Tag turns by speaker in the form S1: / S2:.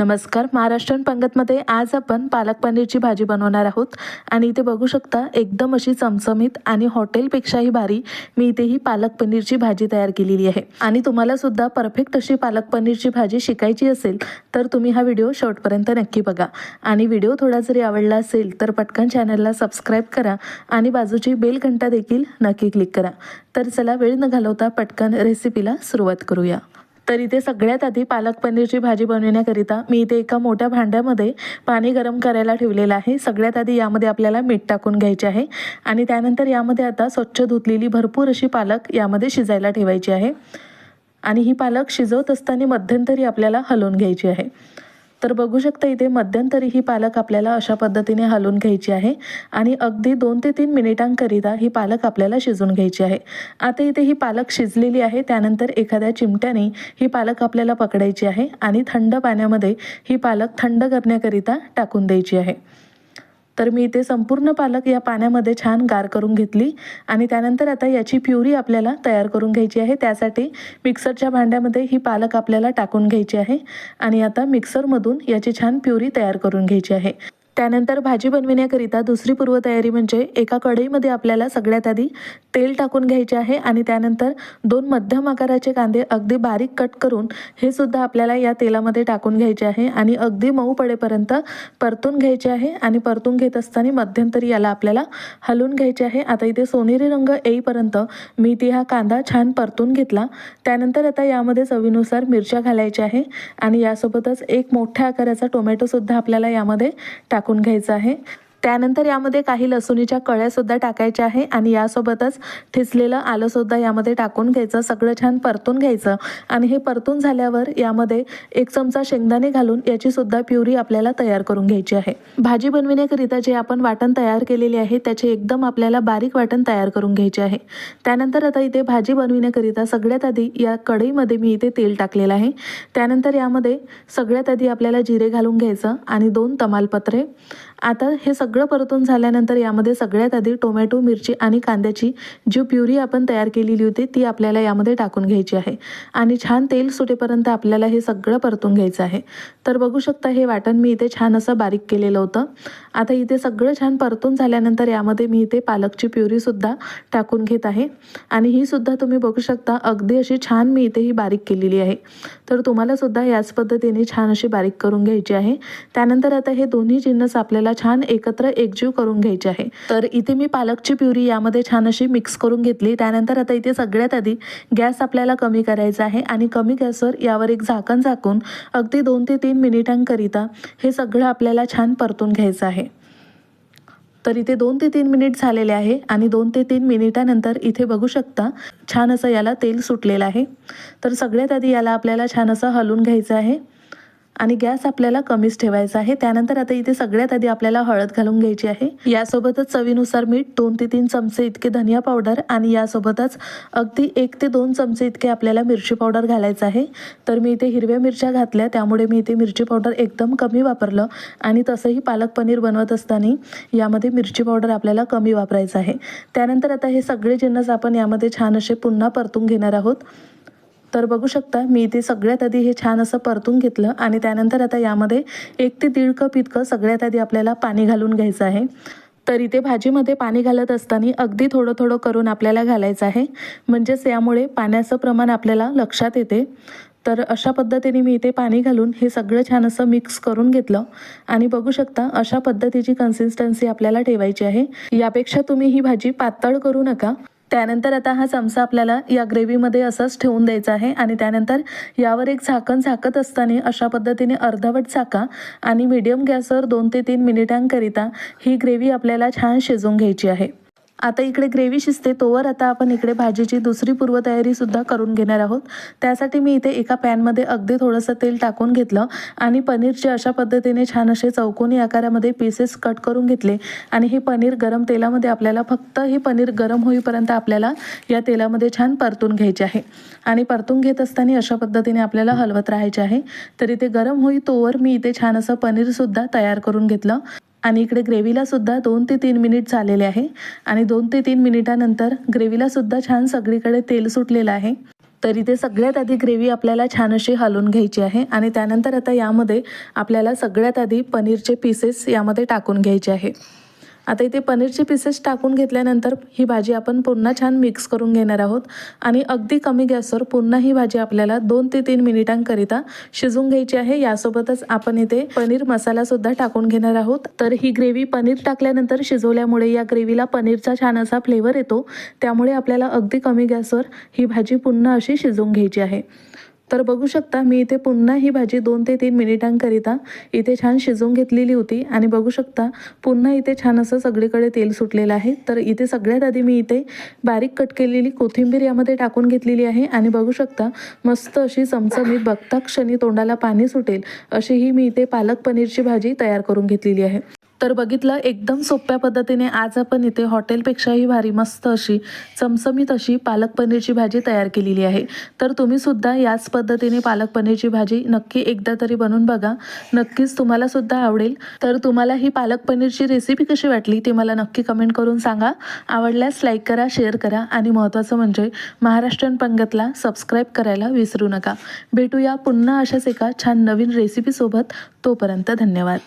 S1: नमस्कार. महाराष्ट्रीयन पंगतमध्ये आज आपण पालक पनीरची भाजी बनवणार आहोत. आणि इथे बघू शकता एकदम अशी चमचमीत आणि हॉटेलपेक्षाही भारी मी इथे ही पालक पनीरची भाजी तयार केलेली आहे. आणि तुम्हाला सुद्धा परफेक्ट अशी पालक पनीरची भाजी शिकायची असेल तर तुम्ही हा व्हिडिओ शेवटपर्यंत नक्की बघा. आणि व्हिडिओ थोडा जरी आवडला असेल तर पटकन चॅनलला सबस्क्राईब करा आणि बाजूची बेल घंटा देखील नक्की क्लिक करा. तर चला वेळ न घालवता पटकन रेसिपीला सुरुवात करूया. तर इथे सगळ्यात आधी पालक पनीरची भाजी बनवण्याकरिता मी इथे एका मोठ्या भांड्यामध्ये पाणी गरम करायला ठेवलेलं आहे. सगळ्यात आधी यामध्ये आपल्याला मीठ टाकून घ्यायचे आहे आणि त्यानंतर यामध्ये आता स्वच्छ धुतलेली भरपूर अशी पालक यामध्ये शिजायला ठेवायची आहे. आणि ही पालक शिजवत असताना मध्यंतरी आपल्याला हलवून घ्यायची आहे. तर बघू शकता इथे मध्यंतरी ही पालक आपल्याला अशा पद्धतीने हलवून घ्यायची आहे. आणि अगदी दोन ते तीन मिनिटांकरिता ही पालक आपल्याला शिजून घ्यायची आहे. आता इथे ही पालक शिजलेली आहे. त्यानंतर एखाद्या चिमट्याने ही पालक आपल्याला पकडायची आहे. आणि थंड पाण्यामध्ये ही पालक थंड करण्याकरिता टाकून द्यायची आहे. तर मी इथे संपूर्ण पालक या पाण्यामध्ये छान गार करून घेतली. आणि त्यानंतर आता याची प्युरी आपल्याला तयार करून घ्यायची आहे. त्यासाठी मिक्सरच्या भांड्यामध्ये ही पालक आपल्याला टाकून घ्यायची आहे. आणि आता मिक्सरमधून याची छान प्युरी तयार करून घ्यायची आहे. त्यानंतर भाजी बनविण्याकरिता दुसरी पूर्वतयारी म्हणजे एका कढईमध्ये आपल्याला सगळ्यात आधी तेल टाकून घ्यायचे आहे आणि त्यानंतर दोन मध्यम आकाराचे कांदे अगदी बारीक कट करून हे सुद्धा आपल्याला या तेलामध्ये टाकून घ्यायचे आहे आणि अगदी मऊ पडेपर्यंत परतून घ्यायचे आहे आणि परतून घेत असताना मध्यंतरी याला आपल्याला हलवून घ्यायचे आहे. आता इथे सोनेरी रंग येईपर्यंत मी ती हा कांदा छान परतून घेतला. त्यानंतर आता यामध्ये चवीनुसार मिरच्या घालायच्या आहे आणि यासोबतच एक मोठ्या आकाराचा टोमॅटोसुद्धा आपल्याला यामध्ये टाकून घ्यायचा आहे. त्यानंतर यामध्ये काही लसुणीच्या कळ्यासुद्धा टाकायच्या आहे आणि यासोबतच ठिसलेलं आलंसुद्धा यामध्ये टाकून घ्यायचं. सगळं छान परतून घ्यायचं. आणि हे परतून झाल्यावर यामध्ये एक चमचा शेंगदाणे घालून याचीसुद्धा प्युरी आपल्याला तयार करून घ्यायची आहे. भाजी बनविण्याकरिता जे आपण वाटण तयार केलेले आहे त्याचे एकदम आपल्याला बारीक वाटण तयार करून घ्यायचे आहे. त्यानंतर आता इथे भाजी बनविण्याकरिता सगळ्यात आधी या कढईमध्ये मी इथे तेल टाकलेलं आहे. त्यानंतर यामध्ये सगळ्यात आधी आपल्याला जिरे घालून घ्यायचं आणि दोन तमालपत्रे आता हे सगळं परतून झाल्यानंतर यामध्ये सगळ्यात आधी टोमॅटो मिरची आणि कांद्याची जी प्युरी आपण तयार केलेली होती ती आपल्याला यामध्ये टाकून घ्यायची आहे. आणि छान तेल सुटेपर्यंत आपल्याला हे सगळं परतून घ्यायचं आहे. तर बघू शकता हे वाटण मी इथे छान असं बारीक केलेलं होतं. आता इथे सगळं छान परतून झाल्यानंतर यामध्ये मी इथे पालकची प्युरीसुद्धा टाकून घेत आहे. आणि ही सुद्धा तुम्ही बघू शकता अगदी अशी छान मी इथे ही बारीक केलेली आहे. तर तुम्हालासुद्धा याच पद्धतीने छान अशी बारीक करून घ्यायची आहे. त्यानंतर आता हे दोन्ही जिन्नस आपल्याला छान एकत्र एकजीव करून घ्यायचे आहे. तर इथे मी पालकची प्युरी यामध्ये छान अशी मिक्स करून घेतली. त्यानंतर आता इथे सगळ्यात आधी गॅस आपल्याला कमी करायचा आहे आणि कमी गॅसवर यावर एक झाकण झाकून अगदी दोन ते तीन मिनिटांकरिता हे सगळं आपल्याला छान परतून घ्यायचं आहे. तर इथे दोन ते तीन मिनिट झालेले आहे आणि दोन ते तीन मिनिटानंतर इथे बघू शकता छान असं याला तेल सुटलेलं आहे. तर सगळ्यात आधी याला आपल्याला छान असं हलवून घ्यायचं आहे. आणि गॅस आपल्याला कमीच ठेवायचा आहे. त्यानंतर आता इथे सगळ्यात आधी आपल्याला हळद घालून घ्यायची आहे. यासोबतच चवीनुसार मीठ दोन ते तीन चमचे इतके धनिया पावडर आणि यासोबतच अगदी एक ते दोन चमचे इतके आपल्याला मिरची पावडर घालायचं आहे. तर मी इथे हिरव्या मिरच्या घातल्या. त्यामुळे मी इथे मिरची पावडर एकदम कमी वापरलं आणि तसंही पालक पनीर बनवत असताना यामध्ये मिरची पावडर आपल्याला कमी वापरायचं आहे. त्यानंतर आता हे सगळे जिन्नस आपण यामध्ये छान असे पुन्हा परतून घेणार आहोत. तर बघू शकता मी इथे सगळ्यात आधी हे छान असं परतून घेतलं आणि त्यानंतर आता यामध्ये एक ते दीड कप इतकं सगळ्यात आधी आपल्याला पाणी घालून घ्यायचं आहे. तर इथे भाजीमध्ये पाणी घालत असताना अगदी थोडं थोडं करून आपल्याला घालायचं आहे. म्हणजेच यामुळे पाण्याचं प्रमाण आपल्याला लक्षात येते. तर अशा पद्धतीने मी इथे पाणी घालून हे सगळं छान असं मिक्स करून घेतलं. आणि बघू शकता अशा पद्धतीची कन्सिस्टन्सी आपल्याला ठेवायची आहे. यापेक्षा तुम्ही ही भाजी पातळ करू नका. त्यानंतर आता हा चमचा आपल्याला या ग्रेव्हीमध्ये असंच ठेवून द्यायचा आहे आणि त्यानंतर यावर एक झाकण झाकत असताना अशा पद्धतीने अर्धवट झाका आणि मीडियम गॅसवर दोन ते तीन मिनिटांकरिता ही ग्रेव्ही आपल्याला छान शिजवून घ्यायची आहे. आता इकडे ग्रेव्ही शिजते तोवर आता आपण इकडे भाजीची दुसरी पूर्वतयारीसुद्धा करून घेणार आहोत. त्यासाठी मी इथे एका पॅनमध्ये अगदी थोडंसं तेल टाकून घेतलं आणि पनीरचे अशा पद्धतीने छान असे चौकोनी आकारामध्ये पीसेस कट करून घेतले. आणि हे पनीर गरम तेलामध्ये आपल्याला फक्त हे पनीर गरम होईपर्यंत आपल्याला या तेलामध्ये छान परतून घ्यायचे आहे. आणि परतून घेत असताना अशा पद्धतीने आपल्याला हलवत राहायचे आहे. तर इथे गरम होई तोवर मी इथे छान असं पनीरसुद्धा तयार करून घेतलं. आणि इकडे ग्रेव्हीला सुद्धा दोन ते तीन मिनिट झालेले आहे. आणि दोन ते तीन मिनिटानंतर ग्रेव्हीलासुद्धा छान सगळीकडे तेल सुटलेलं आहे. तर इथे सगळ्यात आधी ग्रेव्ही आपल्याला छान अशी हलवून घ्यायची आहे. आणि त्यानंतर आता यामध्ये आपल्याला सगळ्यात आधी पनीरचे पीसेस यामध्ये टाकून घ्यायचे आहे. आता इथे पनीरचे पीसेस टाकून घेतल्यानंतर ही भाजी आपण पुन्हा छान मिक्स करून घेणार आहोत. आणि अगदी कमी गॅसवर पुन्हा ही भाजी आपल्याला दोन ते तीन मिनिटांकरिता शिजवून घ्यायची आहे. यासोबतच आपण इथे पनीर मसाला सुद्धा टाकून घेणार आहोत. तर ही ग्रेव्ही पनीर टाकल्यानंतर शिजवल्यामुळे या ग्रेव्हीला पनीरचा छान असा फ्लेवर येतो. त्यामुळे आपल्याला अगदी कमी गॅसवर ही भाजी पुन्हा अशी शिजवून घ्यायची आहे. तर बघू शकता मी इथे पुन्हा ही भाजी दोन ते तीन मिनिटांकरिता इथे छान शिजवून घेतलेली होती. आणि बघू शकता पुन्हा इथे छान असं सगळीकडे तेल सुटलेलं आहे. तर इथे सगळ्यात आधी मी इथे बारीक कट केलेली कोथिंबीर यामध्ये टाकून घेतलेली आहे. आणि बघू शकता मस्त अशी चमचमीत बघता क्षणी तोंडाला पाणी सुटेल अशी ही मी इथे पालक पनीरची भाजी तयार करून घेतलेली आहे. तर बघितलं एकदम सोप्या पद्धतीने आज आपण इथे हॉटेलपेक्षाही भारी मस्त अशी चमचमीत अशी पालक पनीरची भाजी तयार केलेली आहे. तर तुम्ही सुद्धा याच पद्धतीने पालक पनीरची भाजी नक्की एकदा तरी बनवून बघा. नक्कीच तुम्हाला सुद्धा आवडेल. तर तुम्हाला ही पालक पनीरची रेसिपी कशी वाटली ती मला नक्की कमेंट करून सांगा. आवडल्यास लाईक करा शेअर करा आणि महत्त्वाचं म्हणजे महाराष्ट्रीयन पंगतला सबस्क्राईब करायला विसरू नका. भेटूया पुन्हा अशाच एका छान नवीन रेसिपीसोबत तोपर्यंत धन्यवाद.